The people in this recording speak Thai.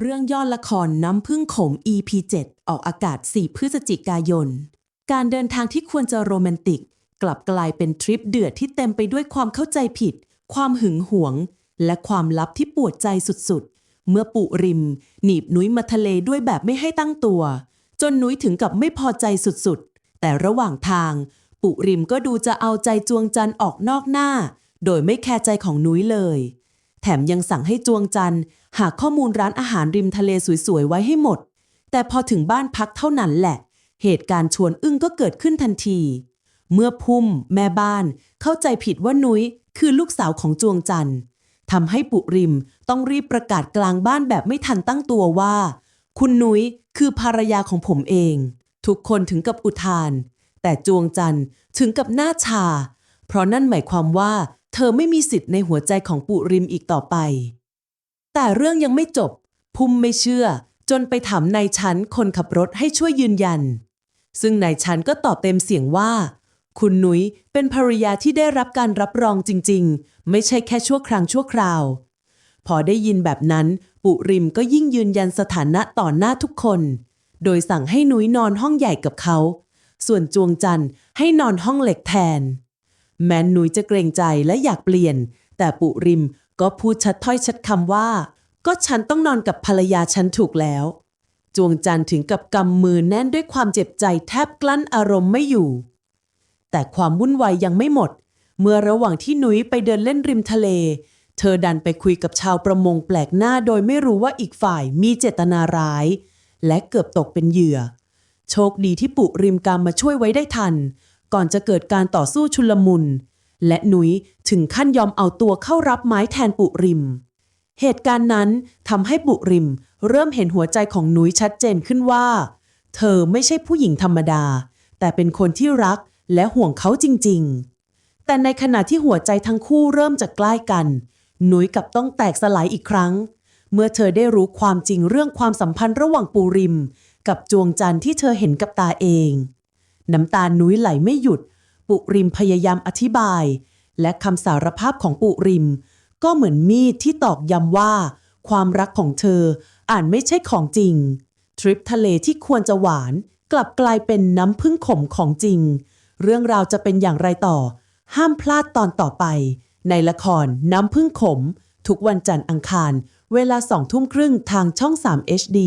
เรื่องย่อละครน้ำพึ่งขม EP 7 ออกอากาศ 4 พฤศจิกายน การเดินทางที่ควรจะโรแมนติก กลับกลายเป็นทริปเดือดที่เต็มไปด้วยความเข้าใจผิด ความหึงหวง และความลับที่ปวดใจสุดๆ เมื่อปุริม หนีบนุ้ยมาทะเลด้วยแบบไม่ให้ตั้งตัว จนนุ้ยถึงกับไม่พอใจสุดๆ แต่ระหว่างทาง ปุริมก็ดูจะเอาใจจวงจันออกนอกหน้า โดยไม่แคร์ใจของนุ้ยเลย แถมยังสั่งให้จวงจันหาข้อมูลร้านอาหารริมทะเลสวยๆไว้ให้หมด แต่พอถึงบ้านพักเท่านั้นแหละ เหตุการณ์ชวนอึ้งก็เกิดขึ้นทันที เมื่อพุ่ม แม่บ้าน เข้าใจผิดว่านุ้ย คือลูกสาวของจวงจันทำให้ปุริมต้องรีบประกาศกลางบ้านแบบไม่ทันตั้งตัวว่า คุณนุ้ยคือภรรยาของผมเอง ทุกคนถึงกับอุทาน แต่จวงจันถึงกับหน้าชา เพราะนั่นหมายความว่า เธอไม่มีสิทธิ์ในหัวใจของปุริมอีกต่อไป แต่เรื่องยังไม่จบ พุ่มไม่เชื่อ จนไปถามนายชั้นคนขับรถให้ช่วยยืนยัน ซึ่งนายชั้นก็ตอบเต็มเสียงว่า คุณนุ้ยเป็นภรรยาที่ได้รับการรับรองจริง ๆ ไม่ใช่แค่ชั่วครั้งชั่วคราว พอได้ยินแบบนั้น ปุริมก็ยิ่งยืนยันสถานะต่อหน้าทุกคน โดยสั่งให้นุ้ยนอนห้องใหญ่กับเขา ส่วนจวงจันทร์ให้นอนห้องเล็กแทน แม้นุ้ยจะเกรงใจและอยากเปลี่ยน แต่ปุริมก็พูดชัดถ้อยชัดคำว่า ก็ฉันต้องนอนกับภรรยาฉันถูกแล้ว จวงจันถึงกับกำมือแน่นด้วยความเจ็บใจแทบกลั้นอารมณ์ไม่อยู่ แต่ความวุ่นวายยังไม่หมด เมื่อระหว่างที่หนุยไปเดินเล่นริมทะเล เธอดันไปคุยกับชาวประมงแปลกหน้าโดยไม่รู้ว่าอีกฝ่ายมีเจตนาร้าย และเกือบตกเป็นเหยื่อ โชคดีที่ปุริมกามมาช่วยไว้ได้ทัน ก่อนจะเกิดการต่อสู้ชุลมุน และหนุยถึงขั้นยอมเอาตัวเข้ารับไม้แทนปุริม เหตุการณ์นั้นทำให้ปุริม เริ่มเห็นหัวใจของหนุยชัดเจนขึ้นว่า เธอไม่ใช่ผู้หญิงธรรมดา แต่เป็นคนที่รักและห่วงเขาจริง ๆ แต่ในขณะที่หัวใจทั้งคู่เริ่มจะใกล้กัน หนุยกับต้องแตกสลายอีกครั้ง เมื่อเธอได้รู้ความจริงเรื่องความสัมพันธ์ระหว่างปูริม กับจวงจันทร์ที่เธอเห็นกับตาเอง น้ำตานุ้ยไหลไม่หยุด ปุริมพยายามอธิบาย และคำสารภาพของปุริม ก็เหมือนมีดที่ตอกย้ำว่า ความรักของเธออ่านไม่ใช่ของจริง ทริปทะเลที่ควรจะหวาน กลับกลายเป็นน้ำพึ่งขมของจริง เรื่องราวจะเป็นอย่างไรต่อ ห้ามพลาดตอนต่อไป ในละครน้ำพึ่งขม ทุกวันจันทร์อังคาร เวลาสองทุ่มครึ่งทางช่อง 3 HD